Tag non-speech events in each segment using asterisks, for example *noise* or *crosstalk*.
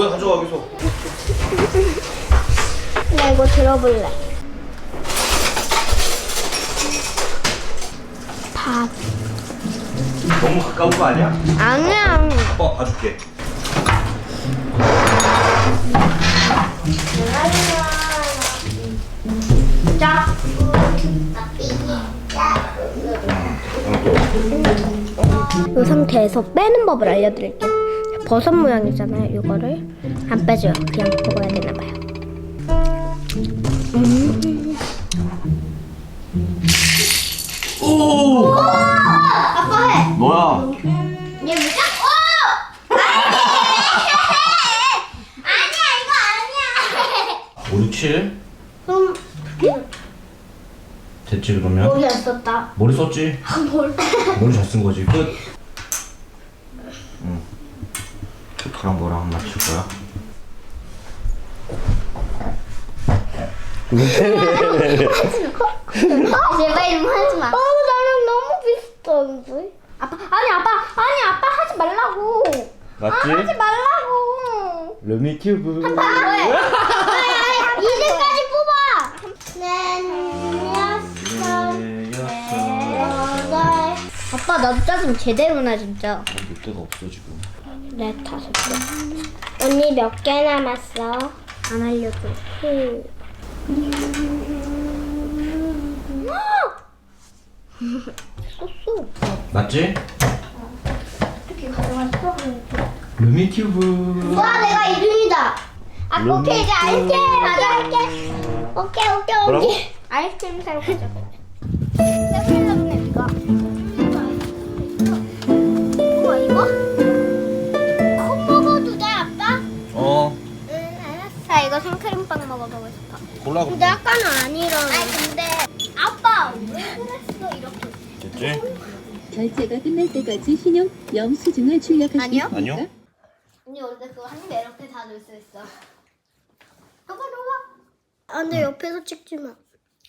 뭐야 가져가 여기서. 나 이거 들어볼래. 밥. 너무 가까운 거 아니야? 아니야. 아빠가 봐줄게. 자. 이 상태에서 빼는 법을 알려드릴게요. 버섯 모양이잖아요. 이거를 안 빼줘요. 그냥 먹어야 되나 봐요. 오. 아빠 해. 뭐야? 얘 뭐야? 오! 아니야 이거 아니야. 5, 6, 7. 그럼 됐지 그러면? 머리 안 썼다. 머리 썼지? 뭘? 머리 잘 쓴 거지. 끝. 응. 초코랑 뭐랑 맞출 거야? 제발 좀 하지 마. 아 나랑 너무 비슷한데. 아빠 아니 아빠 아니 아빠 하지 말라고. 맞지? 하지 말라고. 루미큐브. 이제까지 뽑아. 네, 여섯, 네, 여섯. 여덟. 아빠 나도 짜증 제대로 나 진짜. 몇 대가 없어 지금. 네 다섯 개. 언니 몇 개 남았어? 안 알려줘. 후. *laughs* 썼어. 맞지? 이렇게 가져갔어? 루미큐브. 와 내가 1등이다. 아 오케이 이제 아이스크림 가져갈게. 오케이 오케이 뭐라고? 오케이. 아이스크림 사러. 세븐일레븐에 이거. 이거 생크림빵 먹어보고 싶어. 골라 근데 아까는 아니라는. 아니 근데 아빠 왜 그랬어 이렇게? 됐지? 결제가 끝날 때까지 신용 영수증을 출력하시면 아니요. 아니요. 언니 원래 그거 한 입에 이렇게 다 넣을 수 있어. 봐봐 봐봐. 아 근데 옆에서 찍지 마.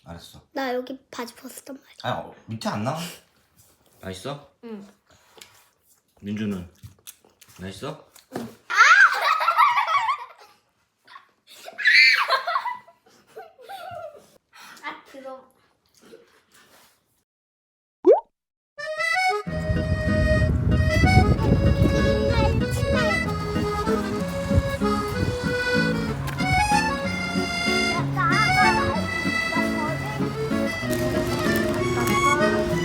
알았어. 나 여기 바지 벗었단 말이야. 아 어, 밑에 안 나와. 맛있어? 응. 민주는 맛있어? 아 들어.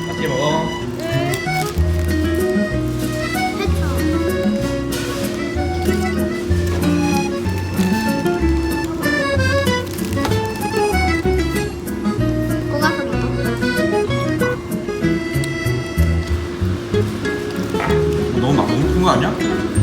맛있게 먹어. 너